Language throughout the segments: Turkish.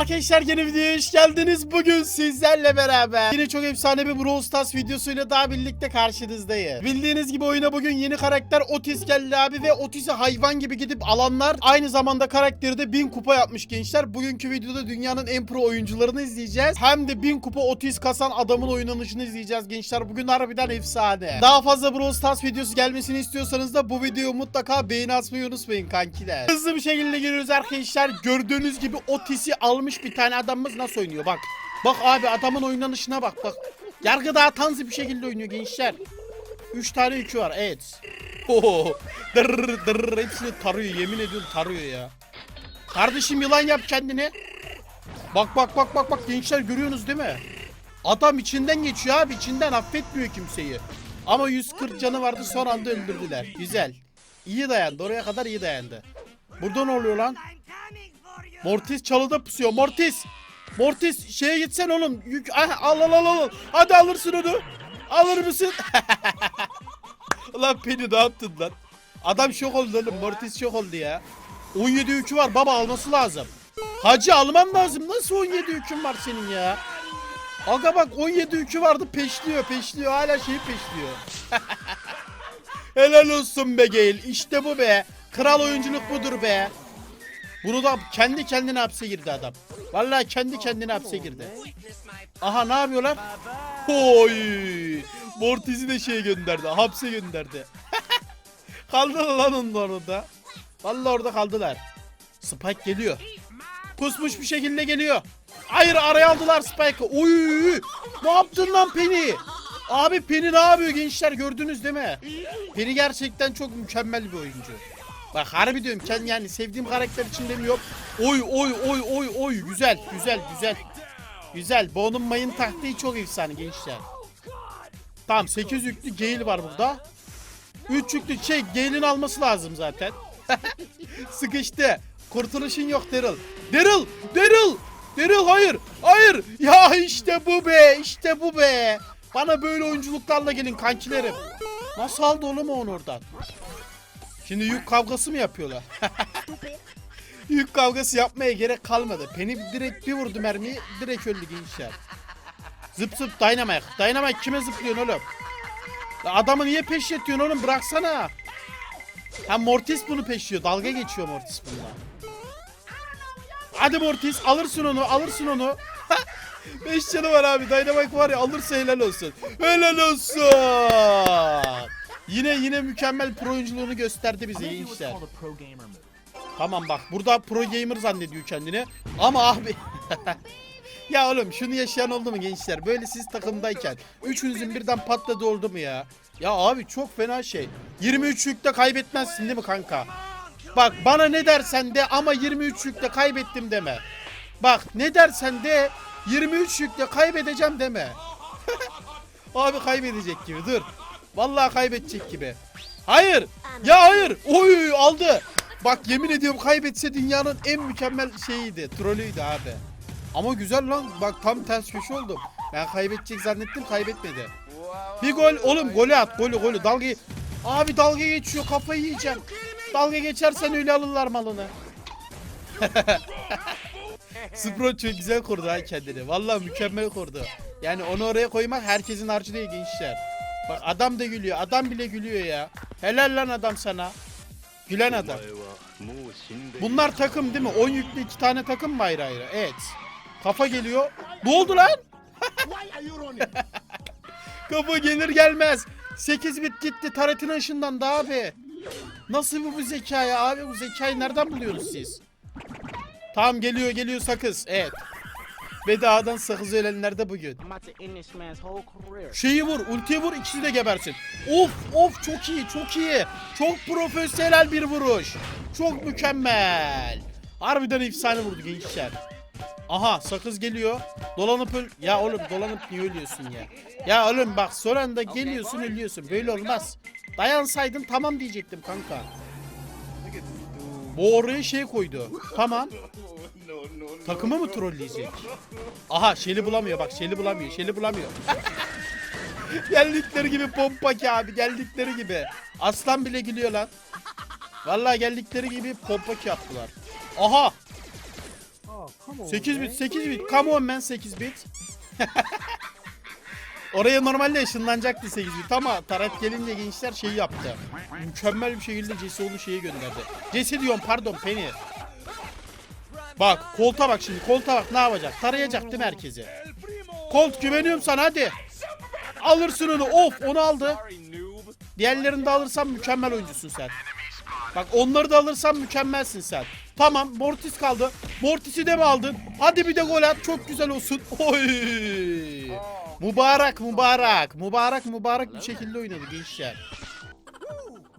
Arkadaşlar yeni videoya hoş geldiniz. Bugün sizlerle beraber yine çok efsane bir Brawl Stars videosuyla daha birlikte karşınızdayız. Bildiğiniz gibi oyuna bugün yeni karakter Otis geldi abi ve Otis'i hayvan gibi gidip alanlar aynı zamanda karakteri de 1000 kupa yapmış gençler. Bugünkü videoda dünyanın en pro oyuncularını izleyeceğiz. Hem de 1000 kupa Otis kasan adamın oynanışını izleyeceğiz gençler. Bugün harbiden efsane. Daha fazla Brawl Stars videosu gelmesini istiyorsanız da bu videoyu mutlaka beğeni atmayı unutmayın kankiler. Hızlı bir şekilde giriyoruz arkadaşlar. Gördüğünüz gibi Otis'i almış bir tane adamımız nasıl oynuyor bak. Bak abi adamın oynanışına bak bak. Yargı daha tanzı bir şekilde oynuyor gençler. 3 tane yükü var evet. Oho. Dırr dırr hepsini tarıyor yemin ediyorum tarıyor ya. Kardeşim yılan yap kendini. Bak bak bak bak bak gençler görüyorsunuz değil mi? Adam içinden geçiyor abi içinden affetmiyor kimseyi. Ama 140 canı vardı son anda öldürdüler. Güzel. İyi dayandı oraya kadar iyi dayandı. Burada ne oluyor lan? Mortis çalıda pusuyor. Mortis. Mortis şeye gitsen oğlum. Yük ah, al al al al. Hadi alırsın onu. Alır mısın? Ulan beni ne yaptın lan? Adam şok oldu oğlum. Mortis şok oldu ya. 17 yükü var baba alması lazım. Hacı alman lazım. Nasıl 17 yükün var senin ya? Aga bak 17 yükü vardı peşliyor peşliyor hala şeyi peşliyor. Helal olsun be Gale. İşte bu be. Kral oyunculuk budur be. Bunu da kendi kendine hapse girdi adam. Vallahi kendi kendine hapse girdi. Aha ne yapıyorlar? Oy! Mortis'i de şeye gönderdi. Hapse gönderdi. Kaldılar lan onlar orada. Vallahi orada kaldılar. Spike geliyor. Kusmuş bir şekilde geliyor. Hayır araya aldılar Spike'ı. Oy! Ne yaptın lan Penny? Abi Penny ne yapıyor gençler gördünüz değil mi? Penny gerçekten çok mükemmel bir oyuncu. Bak harbi diyorum kendi yani sevdiğim karakter için demiyorum. Oy oy oy oy oy güzel güzel güzel. Güzel. Bu onun mayın taktiği çok efsane gençler. Tamam 8 yüklü Gale var burada. 3 yüklü şey Gale'in alması lazım zaten. Sıkıştı. Kurtuluşun yok Daryl. Daryl! Daryl! Daryl hayır! Hayır! Ya işte bu be! işte bu be! Bana böyle oyunculuklarla gelin kankilerim. Nasıl aldı oğlum onu oradan? Şimdi yük kavgası mı yapıyorlar? yük kavgası yapmaya gerek kalmadı. Penny direkt bir vurdu mermiyi direkt öldü gençler. Zıp zıp Dynamite. Dynamite kime zıplıyorsun oğlum? Adamı niye peşletiyorsun oğlum bıraksana. Ha Mortis bunu peşliyor. Dalga geçiyor Mortis bununla. Hadi Mortis alırsın onu alırsın onu. 5 canı var abi. Dynamite var ya alırsa helal olsun. Helal olsun. Yine yine mükemmel pro oyunculuğunu gösterdi bize gençler. Tamam bak burada pro gamer zannediyor kendini. Ama abi Ya oğlum şunu yaşayan oldu mu gençler? Böyle siz takımdayken üçünüzün birden patladı oldu mu ya? Ya abi çok fena şey. 23 yükte kaybetmezsin değil mi kanka? Bak bana ne dersen de ama 23 yükte kaybettim deme. Bak ne dersen de 23 yükte kaybedeceğim deme. abi kaybedecek gibi dur. Vallahi kaybedecek gibi. Hayır. Ya hayır. Oy aldı. Bak yemin ediyorum kaybetse dünyanın en mükemmel şeyiydi. Trollüydü abi. Ama güzel lan. Bak tam ters köşe oldum. Ben kaybedecek zannettim kaybetmedi. Bir gol oğlum golü at golü golü dalga Abi dalga geçiyor kafayı yiyeceğim. Dalga geçersen öyle alırlar malını. Spro çok güzel kurdu ha kendini. Vallahi mükemmel kurdu. Yani onu oraya koymak herkesin harcı değil gençler. Bak adam da gülüyor. Adam bile gülüyor ya. Helal lan adam sana. Gülen adam. Bunlar takım değil mi? 10 yüklü iki tane takım mı ayrı ayrı? Evet. Kafa geliyor. Ne oldu lan? Kafa gelir gelmez. 8 bit gitti taretin ışından da abi. Nasıl bu, bu zeka ya abi? Bu zekayı nereden buluyorsunuz siz? Tamam geliyor geliyor sakız. Evet. Bedadan sakız ölenler de bugün. Şeyi vur, ultiyi vur, ikisi de gebersin. Of, of çok iyi, çok iyi. Çok profesyonel bir vuruş. Çok mükemmel. Harbiden efsane vurdu gençler. Aha sakız geliyor. Dolanıp öl... Ya oğlum dolanıp niye ölüyorsun ya? Ya oğlum bak son anda geliyorsun ölüyorsun. Böyle olmaz. Dayansaydın tamam diyecektim kanka. Bu oraya şey koydu. Tamam. Takımı mı trolleyecek? Aha Şeli bulamıyor bak Şeli bulamıyor. Şeli bulamıyor. geldikleri gibi pompa ki abi geldikleri gibi. Aslan bile gülüyor lan. Vallahi geldikleri gibi pompa ki yaptılar. Aha. 8 bit 8 bit. Come on man 8 bit. Oraya normalde ışınlanacaktı 8 bit ama Taret gelince gençler şeyi yaptı. Mükemmel bir şekilde Jesse onu şeye gönderdi. Jesse diyorum pardon Penny. Bak kolta bak şimdi kolta bak ne yapacak? Tarayacak değil mi herkesi? Colt güveniyorum sana hadi. Alırsın onu of onu aldı. Diğerlerini de alırsan mükemmel oyuncusun sen. Bak onları da alırsan mükemmelsin sen. Tamam Mortis kaldı. Mortis'i de mi aldın? Hadi bir de gol at çok güzel olsun. Oy. Mübarek mübarek. Mübarek mübarek bir şekilde oynadı gençler.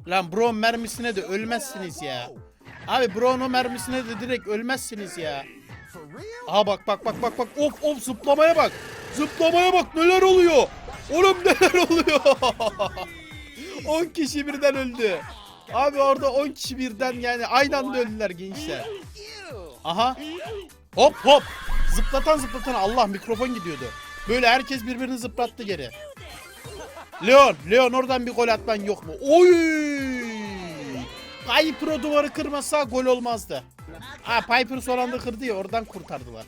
Lan Bron mermisine de ölmezsiniz ya. Abi Bro'nun mermisine de direkt ölmezsiniz ya. Aha bak bak bak bak bak. Of of zıplamaya bak. Zıplamaya bak neler oluyor. Oğlum neler oluyor. 10 kişi birden öldü. Abi orada 10 kişi birden yani aynı anda öldüler gençler. Aha. Hop hop. Zıplatan zıplatan Allah mikrofon gidiyordu. Böyle herkes birbirini zıplattı geri. Leon, Leon oradan bir gol atman yok mu? Oy! Piper o duvarı kırmasa gol olmazdı. Ha Piper son anda kırdı ya oradan kurtardılar.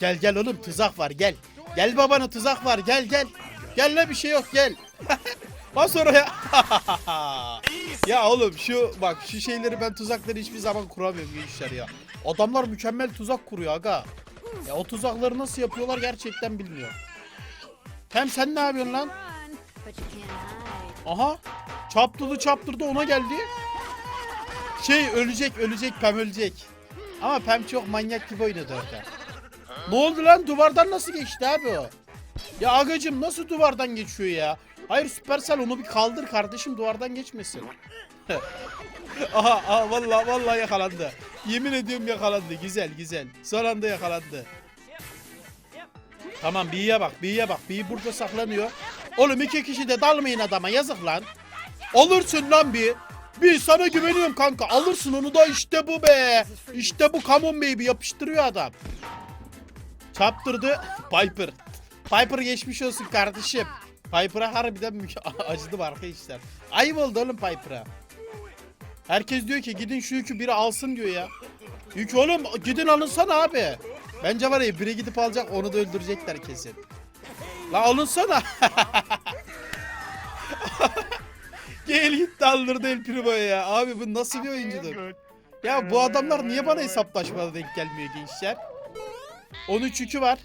Gel gel oğlum tuzak var gel. Gel babana tuzak var gel gel. Gel la bir şey yok gel. Bas oraya. ya oğlum şu bak şu şeyleri ben tuzakları hiçbir zaman kuramıyorum gençler ya. Adamlar mükemmel tuzak kuruyor aga. Ya o tuzakları nasıl yapıyorlar gerçekten bilmiyorum. Hem sen ne yapıyorsun lan? Aha. Çaptırdı çaptırdı ona geldi. Şey ölecek ölecek Pem ölecek. Ama Pem çok manyak gibi oynadı orada. Ne oldu lan duvardan nasıl geçti abi o? Ya agacım nasıl duvardan geçiyor ya? Hayır Supercell onu bir kaldır kardeşim duvardan geçmesin. aha aha vallahi vallahi yakalandı. Yemin ediyorum yakalandı. Güzel güzel. Son anda yakalandı. Tamam B'ye bak B'ye bak. B burada saklanıyor. Oğlum iki kişi de dalmayın adama yazık lan. Alırsın lan bir. Bir sana güveniyorum kanka. Alırsın onu da işte bu be. İşte bu come on baby yapıştırıyor adam. Çaptırdı Piper. Piper geçmiş olsun kardeşim. Piper'a harbiden müke- acıdı arkadaşlar. Ayıp oldu oğlum Piper'a. Herkes diyor ki gidin şu yükü biri alsın diyor ya. Yük oğlum gidin alınsana abi. Bence var ya biri gidip alacak onu da öldürecekler kesin. La alınsana. Gel git aldırdı El Primo'ya ya. Abi bu nasıl bir oyuncudur? Ya bu adamlar niye bana hesaplaşmada denk gelmiyor gençler? 13 yükü var.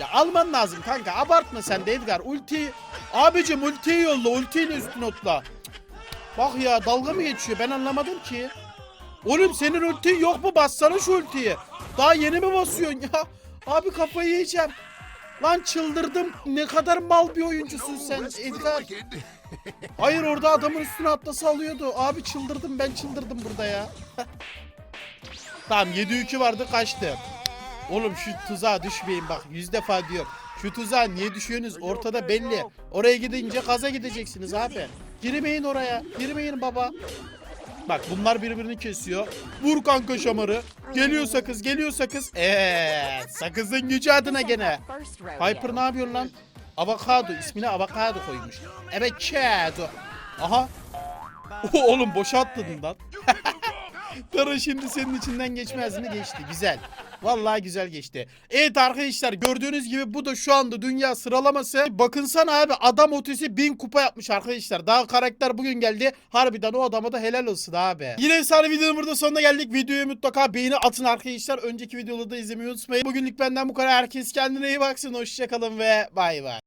Ya alman lazım kanka. Abartma sen de Edgar. Ulti abicim ultiyi yolla. Ultiyle üstüne otla. Bak ya dalga mı geçiyor? Ben anlamadım ki. Oğlum senin ultin yok mu? Bassana şu ultiyi. Daha yeni mi basıyorsun ya? Abi kafayı yiyeceğim. Lan çıldırdım. Ne kadar mal bir oyuncusun sen Edgar. Hayır orada adamın üstüne atlasa alıyordu. Abi çıldırdım ben çıldırdım burada ya. tamam 7 2 vardı kaçtı. Oğlum şu tuzağa düşmeyin bak yüz defa diyor. Şu tuzağa niye düşüyorsunuz ortada belli. Oraya gidince kaza gideceksiniz abi. Girmeyin oraya. Girmeyin baba. Bak bunlar birbirini kesiyor. Vur kanka şamarı. Geliyor sakız geliyor sakız. Eee sakızın gücü adına gene. Piper ne yapıyor lan? Avokado ismine avokado koymuş. Evet kado. Aha. Oğlum boşa lan. Tara şimdi senin içinden geçmez mi? Geçti. Güzel. Vallahi güzel geçti. Evet arkadaşlar gördüğünüz gibi bu da şu anda dünya sıralaması. Bakınsana abi adam otisi 1000 kupa yapmış arkadaşlar. Daha karakter bugün geldi. Harbiden o adama da helal olsun abi. Yine efsane videonun burada sonuna geldik. Videoya mutlaka beğeni atın arkadaşlar. Önceki videoları da izlemeyi unutmayın. Bugünlük benden bu kadar. Herkes kendine iyi baksın. Hoşçakalın ve bay bay.